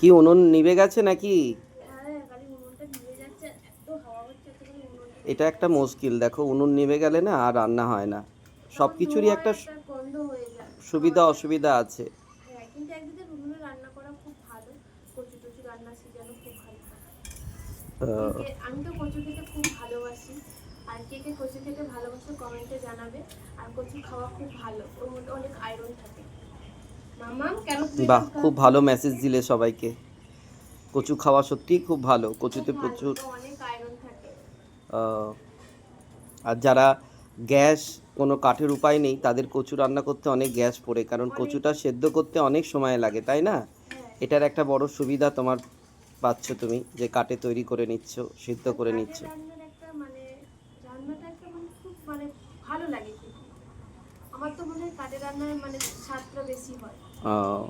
কি উনুন নিভে গেছে নাকি? এটা একটা মুশকিল দেখো উনুন নিভে গেলে না আর রান্না হয় না। সব কিছুরই একটা সুবিধা অসুবিধা আছে। খুব ভালো কচু টচু রান্না সিজানো খুব ভালো আহ, কে- আমি তো কচু খেতে খুব ভালোবাসি। আর কে কে কচু খেতে ভালোবাসে কমেন্টে জানাবে। আর কচু খাওয়া খুব ভালো। ওর মধ্যে অনেক আয়রন থাকে। বাহ খুব ভালো মেসেজ দিলে সবাইকে। কচু খাওয়া সত্যিই খুব ভালো কচুতে প্রচুর আর যারা গ্যাস কোনো কাঠের উপায় নেই তাদের কচু রান্না করতে অনেক গ্যাস পড়ে কারণ কচুটা সেদ্ধ করতে অনেক সময় লাগে তাই না? হ্যাঁ। এটার একটা বড় সুবিধা তোমার পাচ্ছ তুমি যে কাঠে তৈরি করে নিচ্ছ সিদ্ধ করে নিচ্ছ রান্নার একটা মানে রান্নাটা একটা মানে খুব মানে ভালো লাগে খুব আমার তো মনে হয় কাঠের রান্নার মানে স্বাদটা বেশি হয়। আহ,